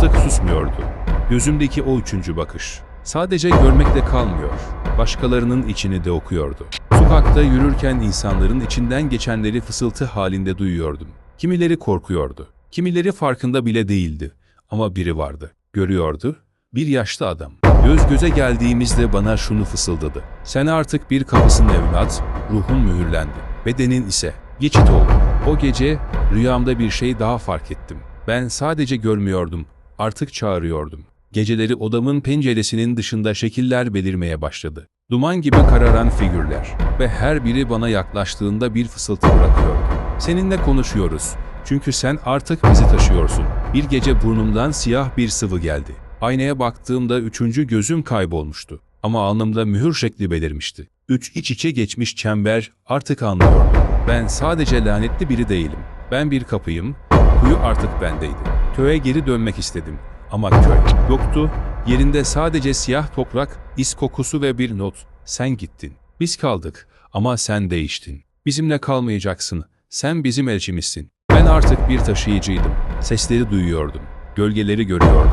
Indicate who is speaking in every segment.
Speaker 1: artık susmuyordu. Gözümdeki o üçüncü bakış. Sadece görmekle kalmıyor. Başkalarının içini de okuyordu. Sokakta yürürken insanların içinden geçenleri fısıltı halinde duyuyordum. Kimileri korkuyordu. Kimileri farkında bile değildi. Ama biri vardı. Görüyordu. Bir yaşlı adam. Göz göze geldiğimizde bana şunu fısıldadı. Sen artık bir kapısın evlat, ruhun mühürlendi. Bedenin ise geçit oldu. O gece rüyamda bir şey daha fark ettim. Ben sadece görmüyordum, artık çağırıyordum. Geceleri odamın penceresinin dışında şekiller belirmeye başladı. Duman gibi kararan figürler ve her biri bana yaklaştığında bir fısıltı bırakıyordu. Seninle konuşuyoruz. Çünkü sen artık bizi taşıyorsun. Bir gece burnumdan siyah bir sıvı geldi. Aynaya baktığımda üçüncü gözüm kaybolmuştu. Ama alnımda mühür şekli belirmişti. Üç iç içe geçmiş çember artık anlıyordum. Ben sadece lanetli biri değilim. Ben bir kapıyım, kuyu artık bendeydi. Köye geri dönmek istedim. Ama köy yoktu. Yerinde sadece siyah toprak, is kokusu ve bir not. Sen gittin. Biz kaldık ama sen değiştin. Bizimle kalmayacaksın. Sen bizim elçimizsin. Ben artık bir taşıyıcıydım. Sesleri duyuyordum. Gölgeleri görüyordum.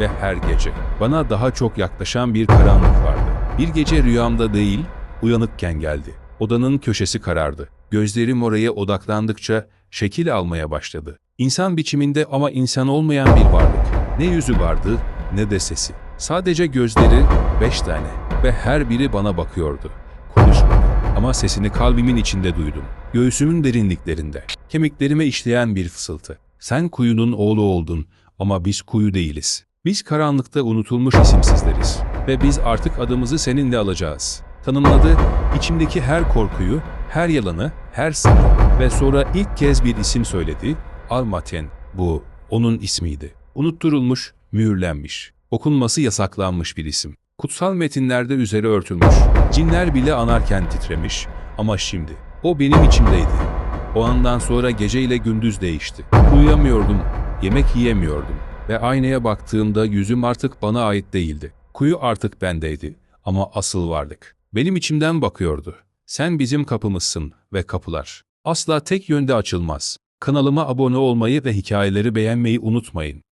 Speaker 1: Ve her gece bana daha çok yaklaşan bir karanlık vardı. Bir gece rüyamda değil, uyanıkken geldi. Odanın köşesi karardı. Gözlerim oraya odaklandıkça şekil almaya başladı. İnsan biçiminde ama insan olmayan bir varlık. Ne yüzü vardı ne de sesi. Sadece gözleri beş tane ve her biri bana bakıyordu. Konuşmadı ama sesini kalbimin içinde duydum. Göğsümün derinliklerinde. Kemiklerime işleyen bir fısıltı. Sen kuyunun oğlu oldun ama biz kuyu değiliz. Biz karanlıkta unutulmuş isimsizleriz ve biz artık adımızı seninle alacağız. Tanımladı, içimdeki her korkuyu, her yalanı, her sırrı ve sonra ilk kez bir isim söyledi. Almaten, bu onun ismiydi. Unutturulmuş, mühürlenmiş, okunması yasaklanmış bir isim. Kutsal metinlerde üzeri örtülmüş, cinler bile anarken titremiş ama şimdi o benim içimdeydi. O andan sonra gece ile gündüz değişti. Uyuyamıyordum, yemek yiyemiyordum ve aynaya baktığımda yüzüm artık bana ait değildi. Kuyu artık bendeydi ama asıl varlık benim içimden bakıyordu. Sen bizim kapımızsın ve kapılar asla tek yönde açılmaz. Kanalıma abone olmayı ve hikayeleri beğenmeyi unutmayın.